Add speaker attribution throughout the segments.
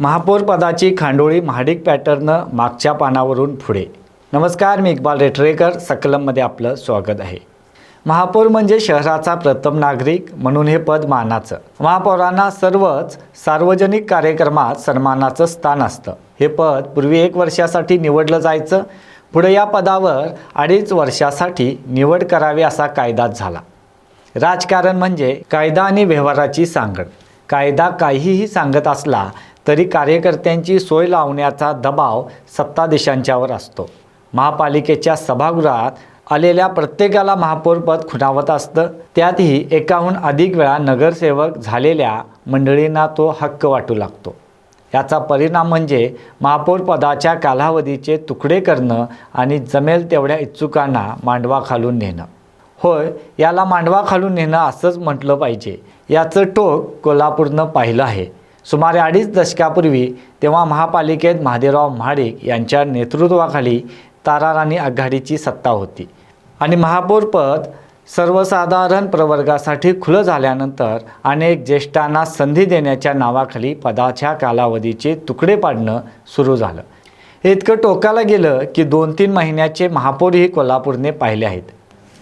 Speaker 1: महापौरपदाची खांडोळी Mahadik pattern मागच्या पानावरून पुढे. नमस्कार मी इक्बाल रेटरेकर. सकलममध्ये आपलं स्वागत आहे. महापौर म्हणजे शहराचा प्रथम नागरिक म्हणून हे पद मानाचं. महापौरांना सर्वच सार्वजनिक कार्यक्रमात सन्मानाचं स्थान असतं. हे पद पूर्वी एक वर्षासाठी निवडलं जायचं. पुढे या पदावर अडीच वर्षासाठी निवड करावी असा कायदाच झाला. राजकारण म्हणजे कायदा आणि व्यवहाराची सांगड. कायदा काहीही सांगत असला तरी कार्यकर्त्यांची सोय लावण्याचा दबाव सत्ताधीशांच्यावर असतो. महापालिकेच्या सभागृहात आलेल्या प्रत्येकाला महापौरपद खुणावत असतं. त्यातही एकाहून अधिक वेळा नगरसेवक झालेल्या मंडळींना तो हक्क वाटू लागतो. याचा परिणाम म्हणजे महापौरपदाच्या कालावधीचे तुकडे करणं आणि जमेल तेवढ्या इच्छुकांना मांडवा खालून नेणं. होय याला मांडवा खालून नेणं असंच म्हटलं पाहिजे. याचं टोक कोल्हापूरनं पाहिलं आहे. सुमारे अडीच दशकापूर्वी तेव्हा महापालिकेत महादेवराव महाडिक यांच्या नेतृत्वाखाली ताराराणी आघाडीची सत्ता होती. आणि महापौरपद सर्वसाधारण प्रवर्गासाठी खुलं झाल्यानंतर अनेक ज्येष्ठांना संधी देण्याच्या नावाखाली पदाच्या कालावधीचे तुकडे पाडणं सुरू झालं. इतकं टोकाला गेलं की दोन तीन महिन्याचे महापौरही कोल्हापूरने पाहिले आहेत.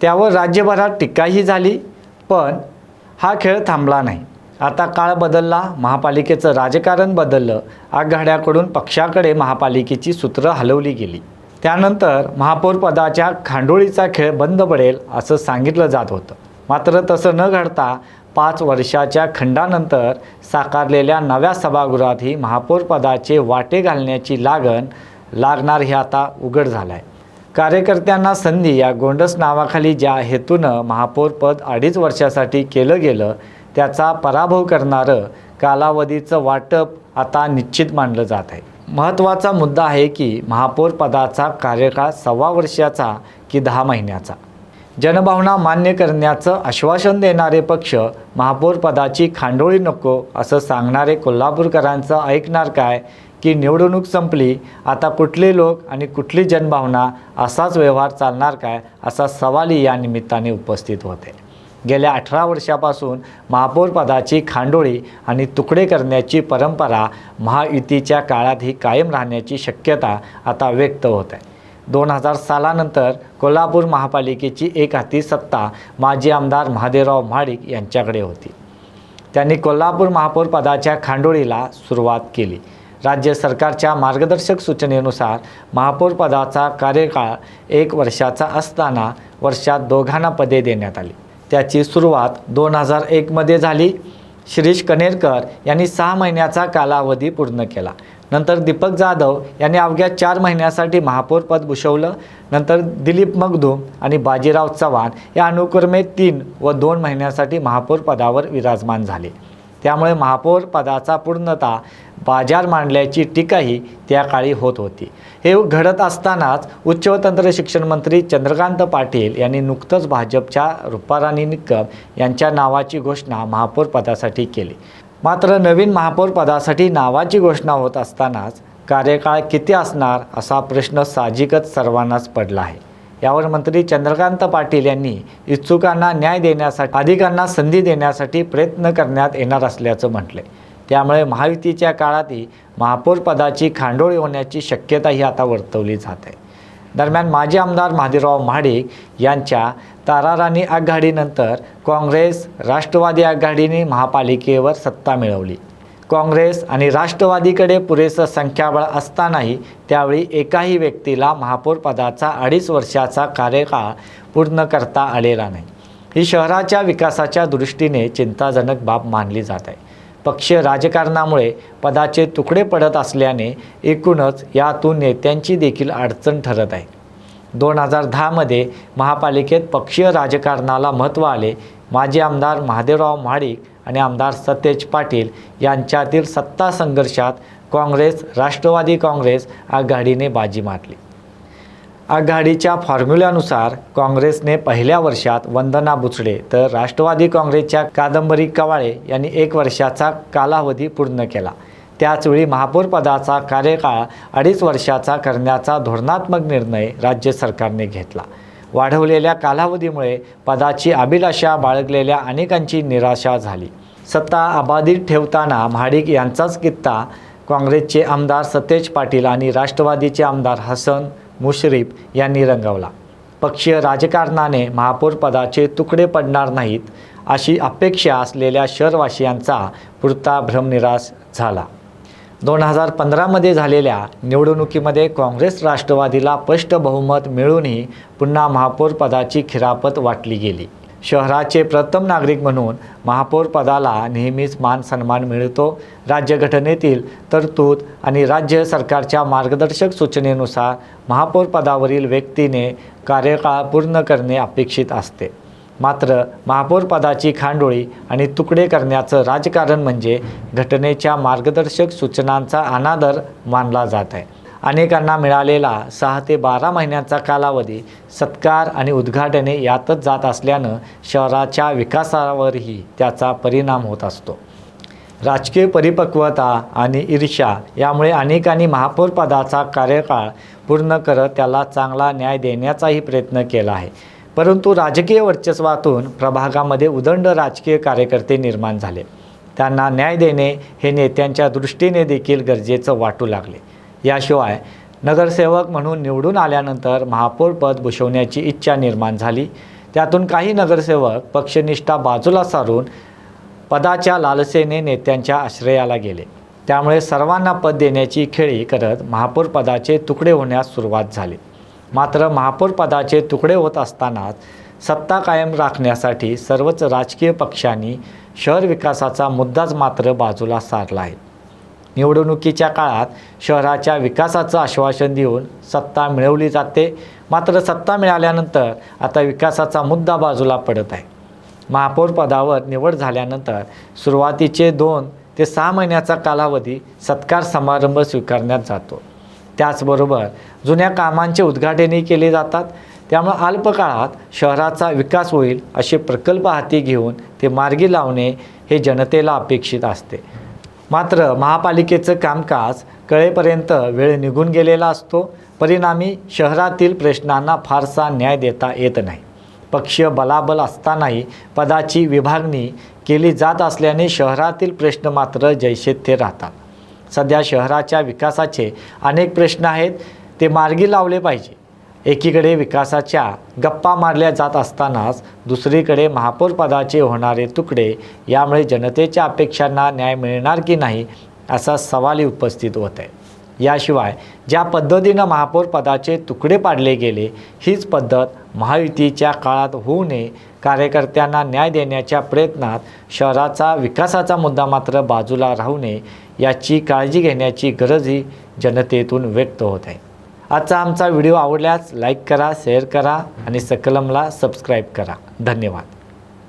Speaker 1: त्यावर राज्यभरात टीकाही झाली पण हा खेळ थांबला नाही. आता काळ बदलला महापालिकेचं राजकारण बदललं आघाड्याकडून पक्षाकडे महापालिकेची सूत्रं हलवली गेली. त्यानंतर महापौरपदाच्या खांडोळीचा खेळ बंद पडेल असं सांगितलं जात होतं. मात्र तसं न घडता पाच वर्षाच्या खंडानंतर साकारलेल्या नव्या सभागृहातही महापौरपदाचे वाटे घालण्याची लागण लागणार हे आता उघड झालं आहे कार्यकर्त्यांना संधी या गोंडस नावाखाली ज्या हेतूनं महापौरपद अडीच वर्षासाठी केलं गेलं त्याचा पराभव करणारं कालावधीचं वाटप आता निश्चित मानलं जात आहे. महत्त्वाचा मुद्दा आहे की महापौर पदाचा कार्यकाळ सव्वा वर्षाचा की दहा महिन्याचा. जनभावना मान्य करण्याचं आश्वासन देणारे पक्ष महापौर पदाची खांडोळी नको असं सांगणारे कोल्हापूरकरांचं ऐकणार काय की निवडणूक संपली आता कुठले लोक आणि कुठली जनभावना असाच व्यवहार चालणार काय असा सवालही या निमित्ताने उपस्थित होते. गेल्या अठरा वर्षापासून महापौरपदाची खांडोळी आणि तुकडे करण्याची परंपरा महायुतीच्या काळातही कायम राहण्याची शक्यता आता व्यक्त होत आहे. दोन हजार सालानंतर कोल्हापूर महापालिकेची एक हाती सत्ता माजी आमदार महादेवराव महाडिक यांच्याकडे होती. त्यांनी कोल्हापूर महापौर पदाच्या खांडोळीला सुरुवात केली. राज्य सरकारच्या मार्गदर्शक सूचनेनुसार महापौरपदाचा कार्यकाळ एक वर्षाचा असताना वर्षात दोघांना पदे देण्यात आली. त्याची सुरुवात दोन हजार एकमध्ये झाली. शिरीष कनेरकर यांनी सहा महिन्याचा कालावधी पूर्ण केला. नंतर दीपक जाधव यांनी अवघ्या चार महिन्यासाठी महापौरपद भूषवलं. नंतर दिलीप मगदूम आणि बाजीराव चव्हाण या अनुक्रमे तीन व दोन महिन्यासाठी महापौरपदावर विराजमान झाले. त्यामुळे महापौर पदाचा पूर्णतः बाजार मांडल्याची टीकाही त्या काळी होत होती. हे घडत असतानाच उच्च व तंत्र शिक्षण मंत्री चंद्रकांत पाटील यांनी नुकतंच भाजपच्या रुपाराणी निकम यांच्या नावाची घोषणा महापौर पदासाठी केली. मात्र नवीन महापौर पदासाठी नावाची घोषणा होत असतानाच कार्यकाळ किती असणार असा प्रश्न साहजिकच सर्वांनाच पडला आहे. यावर मंत्री चंद्रकांत पाटील यांनी इच्छुकांना न्याय देण्यासाठी अधिकांना संधी देण्यासाठी प्रयत्न करण्यात येणार असल्याचं म्हटले त्यामुळे महायुतीच्या काळातही महापौर पदाची खांडोळी होण्याची शक्यताही आता वर्तवली जात आहे. दरम्यान माजी आमदार महादेवराव महाडिक यांच्या ताराराणी आघाडीनंतर काँग्रेस राष्ट्रवादी आघाडीने महापालिकेवर सत्ता मिळवली. काँग्रेस आणि राष्ट्रवादीकडे पुरेसं संख्याबळ असतानाही त्यावेळी एकाही व्यक्तीला महापौरपदाचा अडीच वर्षाचा कार्यकाळ पूर्ण करता आलेला नाही. ही शहराच्या विकासाच्या दृष्टीने चिंताजनक बाब मानली जात आहे. पक्ष राजकारणामुळे पदाचे तुकडे पडत असल्याने एकूणच यातून नेत्यांची देखील अडचण ठरत आहे. दोन हजार दहामध्ये महापालिकेत पक्षीय राजकारणाला महत्त्व आले. माजी आमदार महादेवराव महाडिक आणि आमदार सतेज पाटील यांच्यातील सत्ता संघर्षात काँग्रेस राष्ट्रवादी काँग्रेस आघाडीने बाजी मारली. आघाडीच्या फॉर्म्युल्यानुसार काँग्रेसने पहिल्या वर्षात वंदना बुचडे तर राष्ट्रवादी काँग्रेसच्या कादंबरी कवाळे यांनी एक वर्षाचा कालावधी पूर्ण केला. त्याचवेळी महापौरपदाचा कार्यकाळ अडीच वर्षाचा करण्याचा धोरणात्मक निर्णय राज्य सरकारने घेतला. वाढवलेल्या कालावधीमुळे पदाची अभिलाषा बाळगलेल्या अनेकांची निराशा झाली. सत्ता अबाधित ठेवताना महाडिक यांचाच कित्ता काँग्रेसचे आमदार सतेज पाटील आणि राष्ट्रवादीचे आमदार हसन मुश्रीफ यांनी रंगवला. पक्षीय राजकारणाने महापौरपदाचे तुकडे पडणार नाहीत अशी अपेक्षा असलेल्या शहरवासियांचा पुरता भ्रमनिराश झाला. दोन हजार पंधरामध्ये झालेल्या निवडणुकीमध्ये काँग्रेस राष्ट्रवादीला स्पष्ट बहुमत मिळूनही पुन्हा महापौरपदाची खिरापत वाटली गेली. शहराचे प्रथम नागरिक म्हणून महापौरपदाला नेहमीच मान सन्मान मिळतो. राज्यघटनेतील तरतूद आणि राज्य सरकारच्या मार्गदर्शक सूचनेनुसार महापौरपदावरील व्यक्तीने कार्यकाळ पूर्ण करणे अपेक्षित असते. मात्र महापौरपदाची खांडोळी आणि तुकडे करण्याचं राजकारण म्हणजे घटनेच्या मार्गदर्शक सूचनांचा अनादर मानला जात आहे. अनेकांना मिळालेला सहा ते बारा महिन्यांचा कालावधी सत्कार आणि उद्घाटने यातच जात असल्यानं शहराच्या विकासावरही त्याचा परिणाम होत असतो. राजकीय परिपक्वता आणि ईर्ष्या यामुळे अनेकांनी महापौरपदाचा कार्यकाळ पूर्ण करत त्याला चांगला न्याय देण्याचाही प्रयत्न केला आहे. परंतु राजकीय वर्चस्वातून प्रभागामध्ये उदंड राजकीय कार्यकर्ते निर्माण झाले. त्यांना न्याय देणे हे नेत्यांच्या दृष्टीने देखील गरजेचं वाटू लागले. याशिवाय नगरसेवक म्हणून निवडून आल्यानंतर महापौरपद भूषवण्याची इच्छा निर्माण झाली. त्यातून काही नगरसेवक पक्षनिष्ठा बाजूला सारून पदाच्या लालसेने नेत्यांच्या आश्रयाला गेले. त्यामुळे सर्वांना पद देण्याची खेळी करत महापौरपदाचे तुकडे होण्यास सुरुवात झाली. मात्र महापौरपदाचे तुकडे होत असतानाच सत्ता कायम राखण्यासाठी सर्वच राजकीय पक्षांनी शहर विकासाचा मुद्दाच मात्र बाजूला सारला आहे निवडणुकीच्या काळात शहराच्या विकासाचं आश्वासन देऊन सत्ता मिळवली जाते मात्र सत्ता मिळाल्यानंतर आता विकासाचा मुद्दा बाजूला पडत आहे. महापौरपदावर निवड झाल्यानंतर सुरुवातीचे दोन ते सहा महिन्याचा कालावधी सत्कार समारंभ स्वीकारण्यात जातो. त्याचबरोबर जुन्या कामांचे उद्घाटनही केले जातात. त्यामुळे अल्पकाळात शहराचा विकास होईल असे प्रकल्प हाती घेऊन ते मार्गी लावणे हे जनतेला अपेक्षित असते. मात्र महापालिकेचं कामकाज कळेपर्यंत वेळ निघून गेलेला असतो. परिणामी शहरातील प्रश्नांना फारसा न्याय देता येत नाही. पक्ष बलाबल असतानाही पदाची विभागणी केली जात असल्याने शहरातील प्रश्न मात्र जैसे ते राहतात. सध्या शहराच्या विकासाचे अनेक प्रश्न आहेत. ते मार्गी लावले पाहिजे. एकीकडे विकासाच्या गप्पा मारल्या जात असतानाच दुसरीकडे महापौरपदाचे होणारे तुकडे यामुळे जनतेच्या अपेक्षांना न्याय मिळणार की नाही असा सवालही उपस्थित होत आहे. याशिवाय ज्या पद्धतीनं महापौर पदाचे तुकडे पाडले गेले हीच पद्धत महायुतीच्या काळात होऊ नये कार्यकर्त्यांना न्याय देण्याच्या प्रयत्नात शहराचा विकासाचा मुद्दा मात्र बाजूला राहू नये याची काळजी घेण्याची गरजही जनतेतून व्यक्त होत आहे. आजचा आमचा व्हिडिओ आवडल्यास लाईक करा शेअर करा आणि सकलमला सबस्क्राईब करा. धन्यवाद.